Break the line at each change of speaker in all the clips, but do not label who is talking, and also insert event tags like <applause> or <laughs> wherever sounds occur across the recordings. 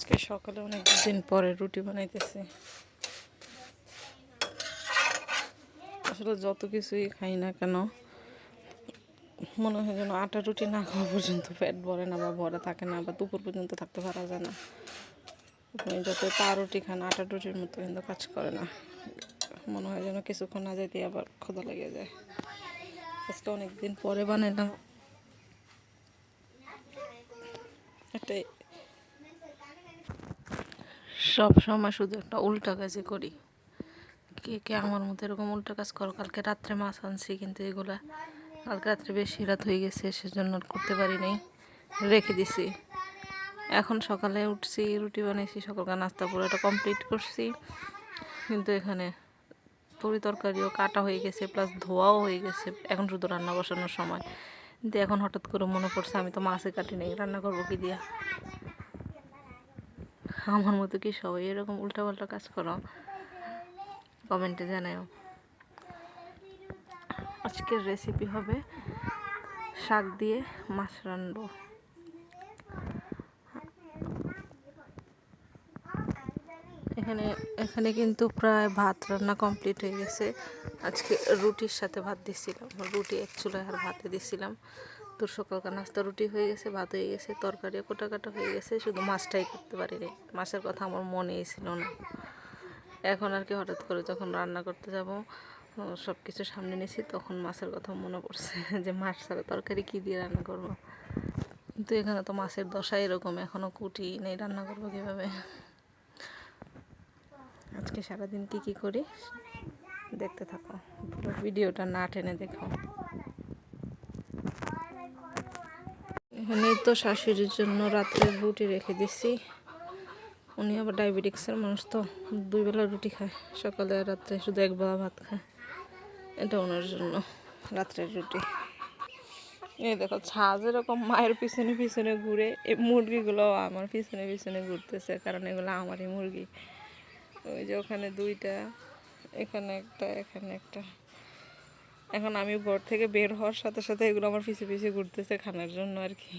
আজকে সকালে অনেক দিন পরে রুটি বানাইতেছি। আসলে যত কিছুই খাই না কেন, মনে হয় যেন আটা রুটি না খাওয়া পর্যন্ত পেট ভরে না বা ভরে থাকে না বা দুপুর পর্যন্ত থাকতে পারা যায় না। আপনি যত রুটি খান, আটা রুটির মতো কিন্তু কাজ করে না। মনে হয় যেন কিছুক্ষণ না যেতে আবার ক্ষুধা লেগে যায়। আজকে অনেক দিন পরে বানাইলাম। এটাই সব সময় শুধু একটা উল্টা কাজই করি। কে কে আমার মতো এরকম উল্টা কাজ করো? কালকে রাত্রে মাছ আনছি কিন্তু এগুলা। কালকে রাত্রে বেশি রাত হয়ে গেছে, সেজন্য করতে পারি নাই। রেখে দিছি। এখন সকালে উঠছি, রুটি বানিয়েছি সকালকার নাস্তা পুরো এটা কমপ্লিট করছি। কিন্তু এখানে তরি তরকারিও কাটা হয়ে গেছে প্লাস ধোয়াও হয়ে গেছে, এখন শুধু রান্না বসানোর সময়। কিন্তু এখন হঠাৎ করে মনে পড়ছে আমি তো মাছে কাটি নেই, রান্না করব কি দিয়া? আমার মতো কি সবাই এরকম উল্টাপাল্টা কাজ করো? কমেন্টে জানাও আজকের রেসিপি হবে শাক দিয়ে মাছ রানবো এখানে এখানে কিন্তু প্রায় ভাত রান্না কমপ্লিট হয়ে গেছে। আজকে রুটির সাথে ভাত দিছিলাম। রুটি এক আর ভাতে দিছিলাম। তো সকালকার নাস্তা রুটি হয়ে গেছে, ভাত হয়ে গেছে, তরকারি কোটা কাটা হয়ে গেছে, শুধু মাছটাই করতে পারিনি। মাছের কথা আমার মনেই ছিল না। এখন আর কি হঠাৎ করে যখন রান্না করতে যাব সব কিছু সামনে নিয়েছি, তখন মাছের কথা মনে পড়ছে <laughs> যে মাছ ছাড়া তরকারি কী দিয়ে রান্না করব। কিন্তু এখানে তো মাছের দশা এরকম এখনও কুটি নেই, রান্না করব কীভাবে? আজকে সারাদিন কি কি করি, দেখতে থাকো। ভিডিওটা না টেনে দেখো। এখানেই তো শাশুড়ির জন্য রাত্রে রুটি রেখে দিছি। উনি আবার ডায়াবেটিক্সের মানুষ তো, দুই বেলা রুটি খায়। সকালে আর রাত্রে শুধু এক বেলা ভাত খায়। এটা ওনার জন্য রাত্রের রুটি। এই দেখো ছাজ এরকম মায়ের পিছনে পিছনে ঘুরে, এই মুরগিগুলো আমার পিছনে পিছনে ঘুরতেছে, কারণ এগুলো আমারই মুরগি। ওই যে ওখানে দুইটা, এখানে একটা এখানে একটা। এখন আমি ঘর থেকে বের হওয়ার সাথে সাথে এগুলো আমার পিছিয়ে পিছিয়ে ঘুরতেছে খানার জন্য আর কি।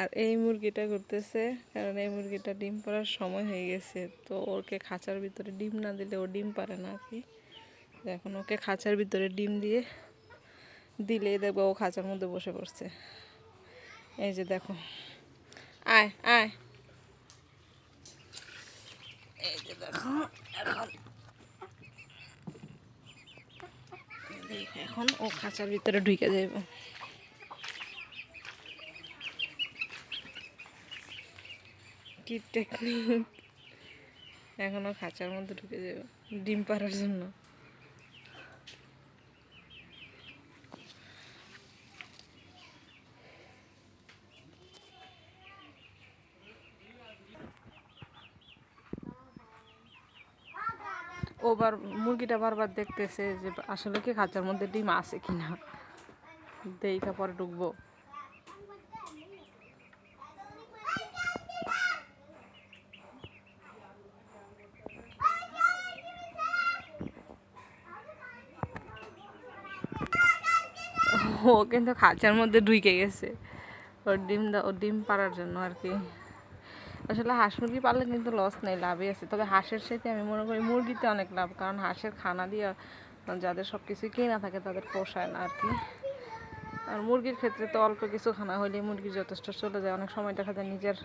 আর এই মুরগিটা ঘুরতেছে, কারণ এই মুরগিটা ডিম পাড়ার সময় হয়ে গেছে, তো ওকে খাঁচার ভিতরে ডিম না দিলে ও ডিম পারে না আর কি। এখন ওকে খাঁচার ভিতরে ডিম দিয়ে দিলে দেখব ও খাঁচার মধ্যে বসে পড়ছে। এই যে দেখো, আয় আয়। এই যে দেখো এখন এখন ও খাঁচার ভিতরে ঢুকে যাবে কি টেকনিক এখনও খাঁচার মধ্যে ঢুকে যাবে ডিম পাড়ার জন্য। ওবার মুরগিটা বারবার দেখতেছে যে আসলে কি খাঁচার মধ্যে ডিম আছে কিনা। দেখা পরে ঢুকবো। ও কিন্তু খাঁচার মধ্যে ঢুকে গেছে। ওর ডিম ওর ডিম পাড়ার জন্য আর কি। আসলে হাঁস মুরগি পাললে কিন্তু লস নেই, লাভই আছে। তবে হাঁসের সাথে আমি মনে করি মুরগিতে অনেক লাভ, কারণ হাঁসের খানা দিয়ে যাদের সব কিছু কেনা থাকে তাদের পোষায় না আর কি আর মুরগির ক্ষেত্রে তো অল্প কিছু খানা হইলে মুরগি যথেষ্ট চলে যায়। অনেক সময় দেখা যায় নিজের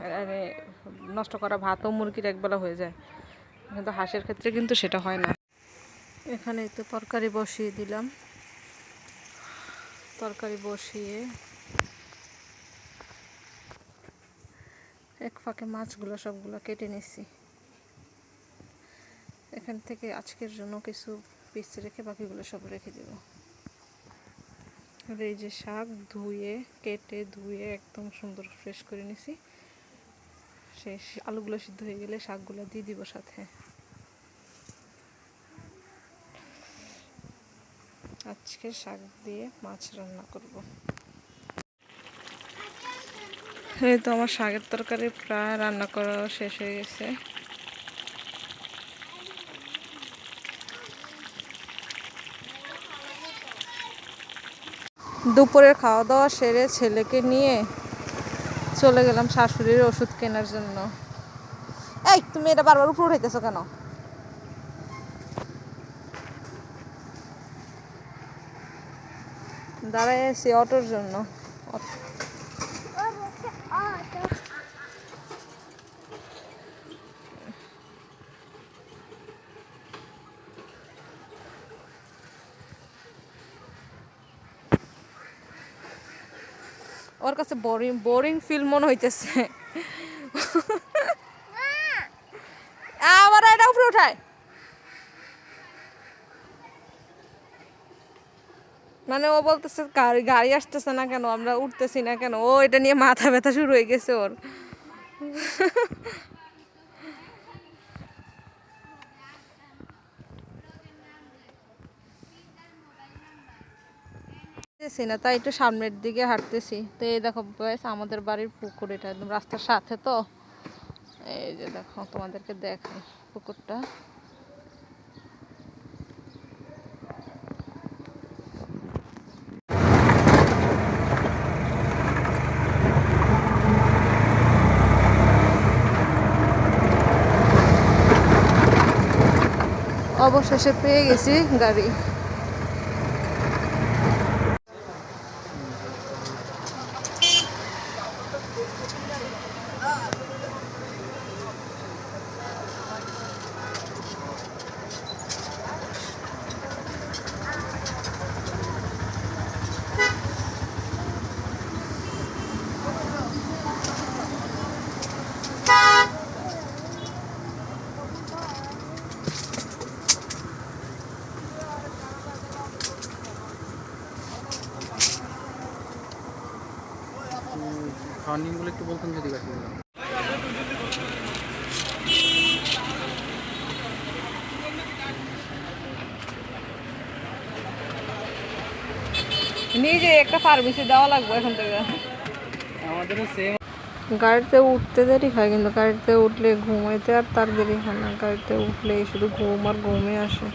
মানে নষ্ট করা ভাতও মুরগির একবেলা হয়ে যায়। কিন্তু হাঁসের ক্ষেত্রে কিন্তু সেটা হয় না। এখানে তো তরকারি বসিয়ে দিলাম। তরকারি বসিয়ে এক ফাঁকে মাছগুলো সবগুলো কেটে নিছি। এখান থেকে আজকের জন্য কিছু পিস রেখে বাকিগুলো সব রেখে দেব। এই যে শাক ধুয়ে, কেটে, ধুয়ে একদম সুন্দর ফ্রেশ করে নিছি। সেই আলুগুলো সিদ্ধ হয়ে গেলে শাকগুলো দিয়ে দিব সাথে। আজকে শাক দিয়ে মাছ রান্না করব। এই তো আমার শাকের তরকারি প্রায় রান্না করা শেষ হয়ে গেছে। দুপুরের খাওয়া দাওয়া সেরে ছেলেকে নিয়ে চলে গেলাম শাশুড়ির ওষুধ কেনার জন্য। এই, তুমি এটা বারবার উপরে উঠাইতেছো কেন? দাঁড়ায় আছি অটোর জন্য। ওর কাছে বোরিং বোরিং ফিল মনে হইতেছে। আবার এটা উপরে উঠায়। মানে ও বলতেছে, গাড়ি গাড়ি আসতেছে না কেন? আমরা উঠতেছি না কেন? ও এটা নিয়ে মাথা ব্যথা শুরু হয়ে গেছে ওর। হাঁটতেছি না, তাই একটু সামনের দিকে হাঁটতেছি। তো এই দেখো বয়স আমাদের বাড়ির পুকুর এটা একদম রাস্তার সাথে তো। এই যে দেখো, তোমাদেরকে দেখাই পুকুরটা। অবশেষে পেয়ে গেছি গাড়ি।
খাওয়ার একটু বলতেন যদি কাকিমা
নিজে একটা ফার্মেসি দেওয়া লাগবে এখন থেকে।
আমাদেরও সেম
গাড়িতে উঠতে দেরি হয় কিন্তু গাড়িতে উঠলে ঘুমাইতে আর তার দেরি হয় না। গাড়িতে উঠলে শুধু ঘুম আর ঘুমে আসে।